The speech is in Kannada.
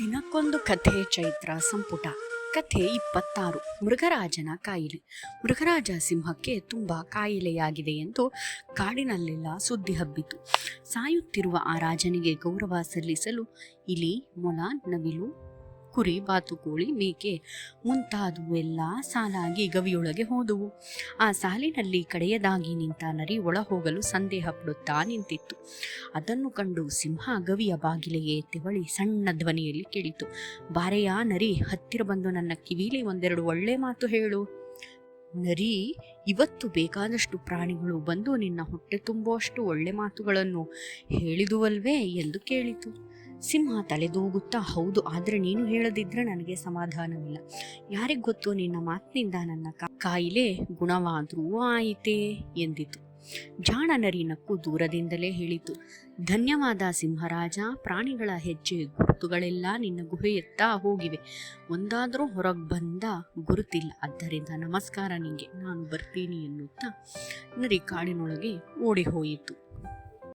ದಿನಕ್ಕೊಂದು ಕಥೆ ಚೈತ್ರ ಸಂಪುಟ. ಕಥೆ ಇಪ್ಪತ್ತಾರು. ಮೃಗರಾಜನ ಕಾಯಿಲೆ. ಮೃಗರಾಜ ಸಿಂಹಕ್ಕೆ ತುಂಬ ಕಾಯಿಲೆಯಾಗಿದೆ ಎಂದು ಕಾಡಿನಲ್ಲೆಲ್ಲ ಸುದ್ದಿ ಹಬ್ಬಿತು. ಸಾಯುತ್ತಿರುವ ಆ ರಾಜನಿಗೆ ಗೌರವ ಸಲ್ಲಿಸಲು ಇಲಿ, ಮೊಲ, ನವಿಲು ಕುರಿ ಬಾತುಕೋಳಿ ಮೇಕೆ ಮುಂತಾದುವೆಲ್ಲ ಸಾಲಾಗಿ ಗವಿಯೊಳಗೆ ಹೋದವು. ಆ ಸಾಲಿನಲ್ಲಿ ಕಡೆಯದಾಗಿ ನಿಂತ ನರಿ ಒಳ ಹೋಗಲು ಸಂದೇಹ ಪಡುತ್ತಾ ನಿಂತಿತ್ತು. ಅದನ್ನು ಕಂಡು ಸಿಂಹ ಗವಿಯ ಬಾಗಿಲಿಗೆ ತೆವಳಿ ಸಣ್ಣ ಧ್ವನಿಯಲ್ಲಿ ಕೇಳಿತು. ಬಾರೆಯ, ನರಿ, ಹತ್ತಿರ ಬಂದು ನನ್ನ ಕಿವಿಲಿ ಒಂದೆರಡು ಒಳ್ಳೆ ಮಾತು ಹೇಳು. ನರಿ, ಇವತ್ತು ಬೇಕಾದಷ್ಟು ಪ್ರಾಣಿಗಳು ಬಂದು ನಿನ್ನ ಹೊಟ್ಟೆ ತುಂಬುವಷ್ಟು ಒಳ್ಳೆ ಮಾತುಗಳನ್ನು ಹೇಳಿದುವಲ್ವೇ ಎಂದು ಕೇಳಿತು. ಸಿಂಹ ತಲೆದೂಗುತ್ತಾ, ಹೌದು, ಆದರೆ ನೀನು ಹೇಳದಿದ್ರೆ ನನಗೆ ಸಮಾಧಾನವಿಲ್ಲ. ಯಾರಿಗೆ ಗೊತ್ತು, ನಿನ್ನ ಮಾತಿನಿಂದ ನನ್ನ ಕಾಯಿಲೆ ಗುಣವಾದರೂ ಆಯಿತೇ ಎಂದಿತು. ಜಾಣ ನರಿ ನಕ್ಕು ದೂರದಿಂದಲೇ ಹೇಳಿತು, ಧನ್ಯವಾದ ಸಿಂಹರಾಜ, ಪ್ರಾಣಿಗಳ ಹೆಜ್ಜೆ, ಗುರುತುಗಳೆಲ್ಲ ನಿನ್ನ ಗುಹೆಯತ್ತ ಹೋಗಿವೆ. ಒಂದಾದರೂ ಹೊರಗೆ ಬಂದ ಗುರುತಿಲ್ಲ, ಆದ್ದರಿಂದ ನಮಸ್ಕಾರ ನಿಂಗೆ, ನಾನು ಬರ್ತೀನಿ ಎನ್ನುತ್ತಾ ನರಿ ಕಾಡಿನೊಳಗೆ ಓಡಿ ಹೋಯಿತು.